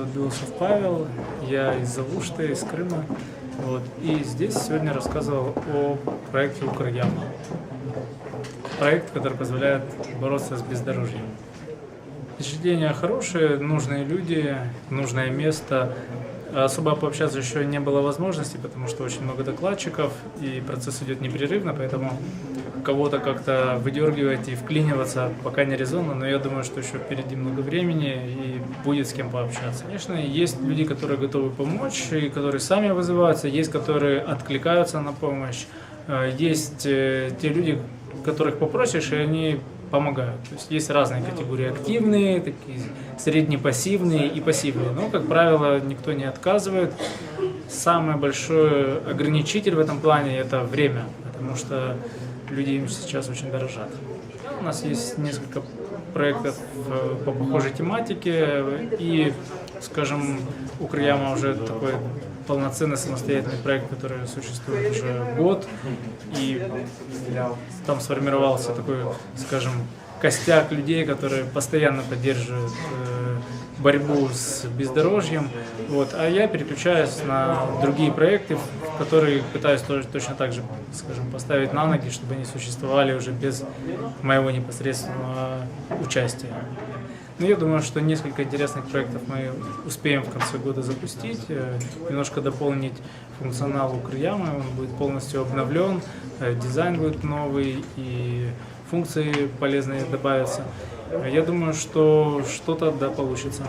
зовут Белусов Павел, я из Завушты, из Крыма. Вот. И здесь сегодня рассказывал о проекте Укряма. Проект, который позволяет бороться с бездорожьем. Впечатления хорошие, нужные люди, нужное место. Особо пообщаться еще не было возможности, потому что очень много докладчиков, и процесс идет непрерывно, поэтому кого-то как-то выдергивать и вклиниваться пока не резонно, но я думаю, что еще впереди много времени и будет с кем пообщаться. Конечно, есть люди, которые готовы помочь, и которые сами вызываются, есть, которые откликаются на помощь, э, есть э, те люди, которых попросишь, и они помогают. То есть есть разные категории активные, такие среднепассивные и пассивные. Но, как правило, никто не отказывает. Самый большой ограничитель в этом плане это время, потому что люди им сейчас очень дорожат. У нас есть несколько проектов по похожей тематике, и, скажем, Укряма уже такой полноценный самостоятельный проект, который существует уже год, и там сформировался такой, скажем, костяк людей, которые постоянно поддерживают э, борьбу с бездорожьем. Вот. А я переключаюсь на другие проекты, которые пытаюсь тоже точно так же, скажем, поставить на ноги, чтобы они существовали уже без моего непосредственного участия. Но я думаю, что несколько интересных проектов мы успеем в конце года запустить, э, немножко дополнить функционал Укрямы, он будет полностью обновлен, э, дизайн будет новый и функции полезные добавятся. Я думаю, что что-то да получится.